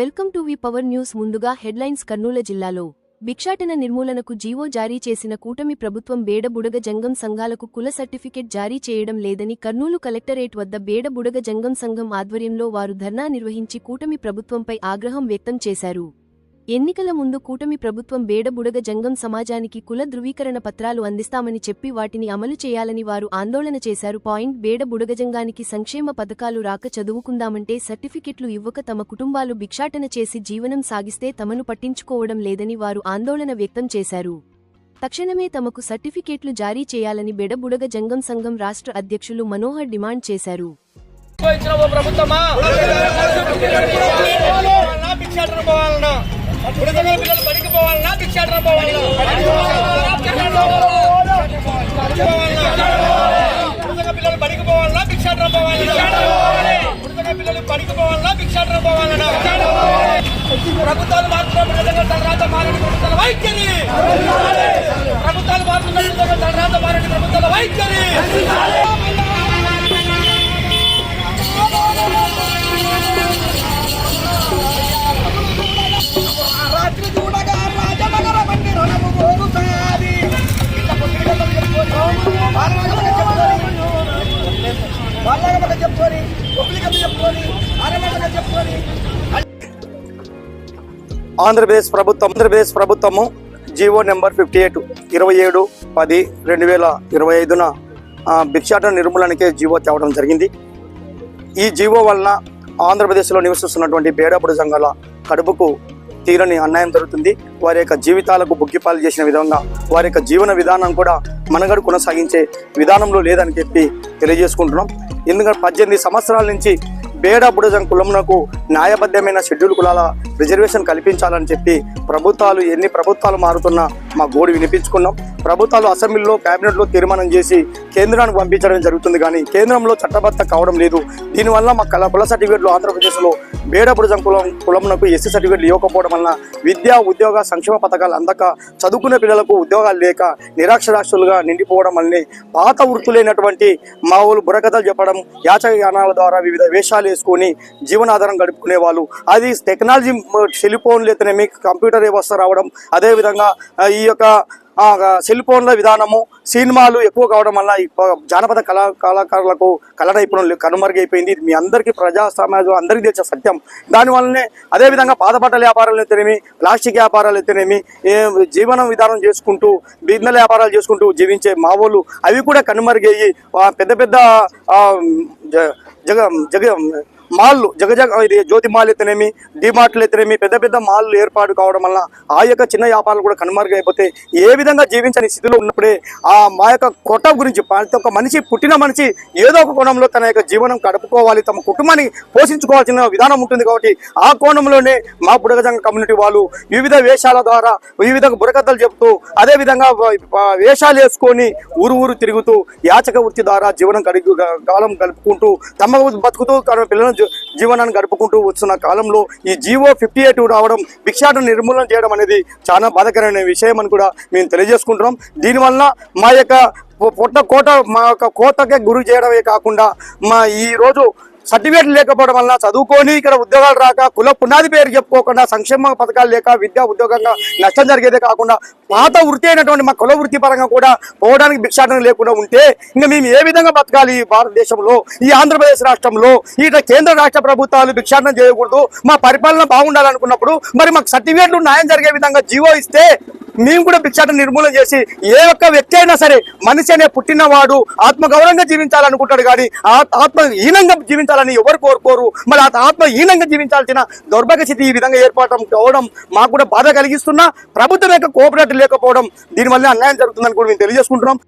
Welcome to V power news ముందుగా headlines Kurnool జిల్లాలో భిక్షాటన నిర్మూలనకు జీవో జారీ చేసిన కూటమి ప్రభుత్వం బేడబుడగ జంగం సంఘాలకు కుల సర్టిఫికెట్ జారీ చేయడం లేదని కర్నూలు కలెక్టరేట్ వద్ద బేడబుడగ జంగం సంఘం ఆధ్వర్యంలో వారు ధర్నా నిర్వహించి కూటమి ప్రభుత్వంపై ఆగ్రహం వ్యక్తం చేశారు. ఎన్నికల ముందు కూటమి ప్రభుత్వం బేడబుడగ జంగం సమాజానికి కుల ధృవీకరణ పత్రాలు అందిస్తామని చెప్పి వాటిని అమలు చేయాలని వారు ఆందోళన చేశారు. పాయింట్ బేడబుడగజంగానికి సంక్షేమ పథకాలు రాక చదువుకుందామంటే సర్టిఫికెట్లు ఇవ్వక తమ కుటుంబాలు భిక్షాటన చేసి జీవనం సాగిస్తే తమను పట్టించుకోవడం లేదని వారు ఆందోళన వ్యక్తం చేశారు. తక్షణమే తమకు సర్టిఫికేట్లు జారీ చేయాలని బెడబుడగ జంగం సంఘం రాష్ట్ర అధ్యక్షులు మనోహర్ డిమాండ్ చేశారు ఇచ్చిన ఓ ప్రభుత్వమా పోవాలన్నా భిక్షాటన పోవాలన్నా బుడగల పిల్లలు బడికి పోవాలన్నా భిక్షాటన పోవాలన్నా బుడగ పిల్లలు బడికి పోవాలన్నా భిక్షాటన పోవాలన్నా బుడగ పిల్లలు బడికి పోవాలన్నా భిక్షాటన పోవాలన్నా ప్రభుత్వాలు మారుతున్న విధంగా తర్వాత మారని ప్రభుత్వాల వైఖరి. ప్రభుత్వాలు మారుతున్న విధంగా తర్వాత మారని ప్రభుత్వాల వైఖరి. మాట చెప్పుకొని ఒప్పిలికమ్మ చెప్పుకొని అరమాట చెప్పుకొని. ఆంధ్రప్రదేశ్ ప్రభుత్వం ఆంధ్రప్రదేశ్ ప్రభుత్వము జీవో నెంబర్ ఫిఫ్టీ ఎయిట్ ఇరవై ఏడు పది రెండు వేల ఇరవై ఐదున భిక్షాటన నిర్మూలనకే జీవో తేవడం జరిగింది. ఈ జీవో వలన ఆంధ్రప్రదేశ్లో నివసిస్తున్నటువంటి బేడపుడు సంఘాల కడుపుకు తీరని అన్యాయం జరుగుతుంది. వారి యొక్క జీవితాలకు బుగ్గిపాలు చేసిన విధంగా వారి యొక్క జీవన విధానం కూడా మనగడు కొనసాగించే విధానంలో లేదని చెప్పి తెలియజేసుకుంటున్నాం. ఎందుకంటే పద్దెనిమిది సంవత్సరాల నుంచి బేడ బుడజం కులమునకు న్యాయబద్ధమైన షెడ్యూల్ కులాల రిజర్వేషన్ కల్పించాలని చెప్పి ప్రభుత్వాలు ఎన్ని ప్రభుత్వాలు మారుతున్నా మా గోడు వినిపించుకున్నాం. ప్రభుత్వాలు అసెంబ్లీలో కేబినెట్లో తీర్మానం చేసి కేంద్రానికి పంపించడం జరుగుతుంది. కానీ కేంద్రంలో చట్టబద్ధ కావడం లేదు. దీనివల్ల మా కళ కుల సర్టిఫికేట్లు ఆంధ్రప్రదేశ్లో బేడ కులం కులమునకు ఎస్సీ సర్టిఫికేట్లు ఇవ్వకపోవడం వలన విద్యా ఉద్యోగ సంక్షేమ పథకాలు అందక చదువుకునే పిల్లలకు ఉద్యోగాలు లేక నిరాక్షరాస్యులుగా నిండిపోవడం వల్లనే పాత వృత్తులైనటువంటి మావులు బుర్రకథలు చెప్పడం యాచయానాల ద్వారా వివిధ వేషాలు వేసుకొని జీవనాధారం గడుపుకునే వాళ్ళు అది టెక్నాలజీ సెలిఫోన్ ఫోన్లు మీకు కంప్యూటర్ వ్యవస్థ రావడం అదేవిధంగా ఈ యొక్క సెల్ ఫోన్ల విధానము సినిమాలు ఎక్కువ కావడం వల్ల జానపద కళా కళాకారులకు కళ నైపుణ్యం కనుమరుగైపోయింది. మీ అందరికీ ప్రజా సమాజం అందరికీ తెలిసే సత్యం. దానివల్లనే అదేవిధంగా పాదపట్టల వ్యాపారాలు అయితేనేమి ప్లాస్టిక్ వ్యాపారాలు అయితేనేమి జీవనం విధానం చేసుకుంటూ బిజినెస్ వ్యాపారాలు చేసుకుంటూ జీవించే మావోలు అవి కూడా కనుమరుగయ్యి పెద్ద పెద్ద జగ జగ మాల్లు జగజగ ఇది జ్యోతి మాల్ అయితేనేమి డిమార్ట్లు అయితేనేమి పెద్ద పెద్ద మాల్లు ఏర్పాటు కావడం వల్ల ఆ యొక్క చిన్న వ్యాపారాలు కూడా కనుమరుగైపోతే ఏ విధంగా జీవించని స్థితిలో ఉన్నప్పుడే ఆ మా యొక్క కొట గురించి ప్రతి ఒక్క మనిషి పుట్టిన మనిషి ఏదో ఒక కోణంలో తన యొక్క జీవనం గడుపుకోవాలి తమ కుటుంబాన్ని పోషించుకోవాల్సిన విధానం ఉంటుంది కాబట్టి ఆ కోణంలోనే మా బుడగజంగ కమ్యూనిటీ వాళ్ళు వివిధ వేషాల ద్వారా వివిధ బురకథలు చెబుతూ అదే విధంగా వేషాలు వేసుకొని ఊరు ఊరు తిరుగుతూ యాచక వృత్తి ద్వారా జీవనం గడుపు కాలం గడుపుకుంటూ తమ బతుకుతూ తన పిల్లలను జీవనాన్ని గడుపుకుంటూ వస్తున్న కాలంలో ఈ జీవో ఫిఫ్టీ ఎయిట్ రావడం భిక్షాటన నిర్మూలన చేయడం అనేది చాలా బాధాకరమైన విషయం అని కూడా మేము తెలియజేసుకుంటున్నాం. దీనివల్ల మా యొక్క పొ- పొట్ట కోట మా యొక్క కోటకే గురి చేయడమే కాకుండా మా ఈరోజు సర్టిఫికేట్ లేకపోవడం వల్ల చదువుకొని ఇక్కడ ఉద్యోగాలు రాక కుల పునాది పేరు చెప్పుకోకుండా సంక్షేమ పథకాలు లేక విద్యా ఉద్యోగంగా నష్టం జరిగేదే కాకుండా పాత వృత్తి అయినటువంటి మా కుల వృత్తి పరంగా కూడా పోవడానికి భిక్షాటన లేకుండా ఉంటే ఇంకా మేము ఏ విధంగా బతకాలి ఈ భారతదేశంలో ఈ ఆంధ్రప్రదేశ్ రాష్ట్రంలో? ఇట కేంద్ర రాష్ట్ర ప్రభుత్వాలు భిక్షాటన చేయకూడదు. మా పరిపాలన బాగుండాలనుకున్నప్పుడు మరి మాకు సర్టిఫికేట్లు న్యాయం జరిగే విధంగా జీవో ఇస్తే మేము కూడా భిక్షాటన నిర్మూలన చేసి ఏ ఒక్క వ్యక్తి అయినా సరే మనిషి అనే పుట్టినవాడు ఆత్మగౌరవంగా జీవించాలనుకుంటాడు కానీ ఆ- జీవించాలి జీవించాలని ఎవరు కోరుకోరు? మరి ఆ ఆత్మహీనంగా జీవించాల్సిన దౌర్భాగ్య స్థితి ఈ విధంగా ఏర్పడటం కావడం మాకు కూడా బాధ కలిగిస్తున్నా ప్రభుత్వం యొక్క కోఆపరేటివ్ లేకపోవడం దీనివల్ల అన్యాయం జరుగుతుందని కూడా మేము తెలియజేసుకుంటున్నాం.